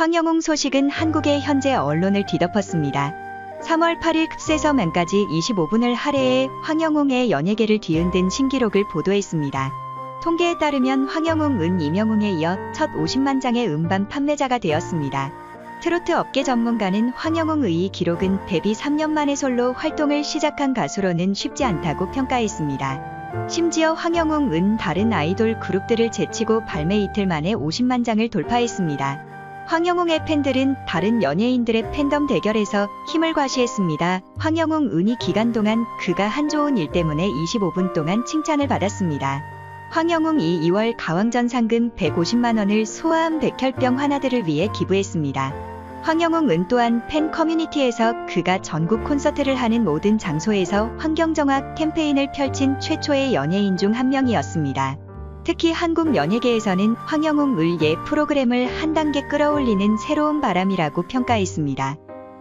황영웅 소식은 한국의 현재 언론을 뒤덮었습니다. 3월 8일 급세서만까지 25분을 할애해 황영웅의 연예계를 뒤흔든 신기록을 보도했습니다. 통계에 따르면 황영웅 은 이명웅에 이어 첫 50만 장의 음반 판매자가 되었습니다. 트로트 업계 전문가는 황영웅의 이 기록은 데뷔 3년 만에 솔로 활동을 시작한 가수로는 쉽지 않다고 평가했습니다. 심지어 황영웅은 다른 아이돌 그룹들을 제치고 발매 이틀 만에 50만 장을 돌파했습니다. 황영웅의 팬들은 다른 연예인들의 팬덤 대결에서 힘을 과시했습니다. 황영웅 은이 기간 동안 그가 한 좋은 일 때문에 25분 동안 칭찬을 받았습니다. 황영웅이 2월 가왕전 상금 150만 원을 소아암 백혈병 환아들을 위해 기부했습니다. 황영웅은 또한 팬 커뮤니티에서 그가 전국 콘서트를 하는 모든 장소에서 환경정화 캠페인을 펼친 최초의 연예인 중 한 명이었습니다. 특히 한국 연예계에서는 황영웅 을 예 프로그램을 한 단계 끌어올리는 새로운 바람이라고 평가했습니다.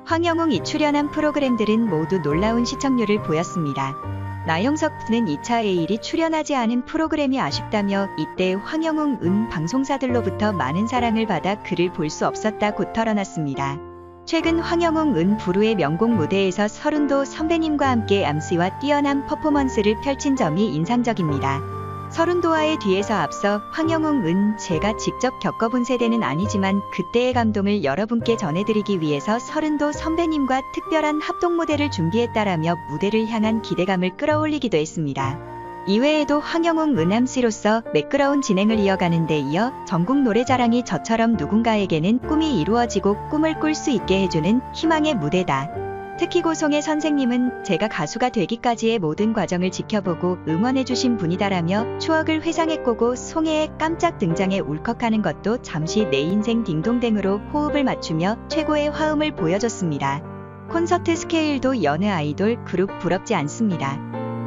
황영웅이 출연한 프로그램들은 모두 놀라운 시청률을 보였습니다. 나영석는 2차 A일이 출연하지 않은 프로그램이 아쉽다며 이때 황영웅 은 방송사들로부터 많은 사랑을 받아 그를 볼 수 없었다고 털어놨습니다. 최근 황영웅 은 부르의 명곡 무대에서 서른도 선배님과 함께 암시와 뛰어난 퍼포먼스를 펼친 점이 인상적입니다. 서른도와의 뒤에서 앞서 황영웅 은 제가 직접 겪어본 세대는 아니지만 그때의 감동을 여러분께 전해드리기 위해서 서른도 선배님과 특별한 합동 무대를 준비했다라며 무대를 향한 기대감을 끌어올리기도 했습니다. 이외에도 황영웅 은암씨로서 매끄러운 진행을 이어가는 데 이어 전국 노래자랑이 저처럼 누군가에게는 꿈이 이루어지고 꿈을 꿀 수 있게 해주는 희망의 무대다. 특히 고송의 선생님은 제가 가수가 되기까지의 모든 과정을 지켜보고 응원해주신 분이다라며 추억을 회상해꼬고 송혜의 깜짝 등장에 울컥하는 것도 잠시 내 인생 딩동댕으로 호흡을 맞추며 최고의 화음을 보여줬습니다. 콘서트 스케일도 여느 아이돌 그룹 부럽지 않습니다.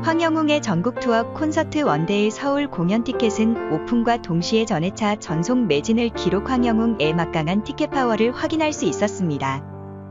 황영웅의 전국 투어 콘서트 원데이 서울 공연 티켓은 오픈과 동시에 전회차 전송 매진을 기록 황영웅의 막강한 티켓 파워를 확인할 수 있었습니다.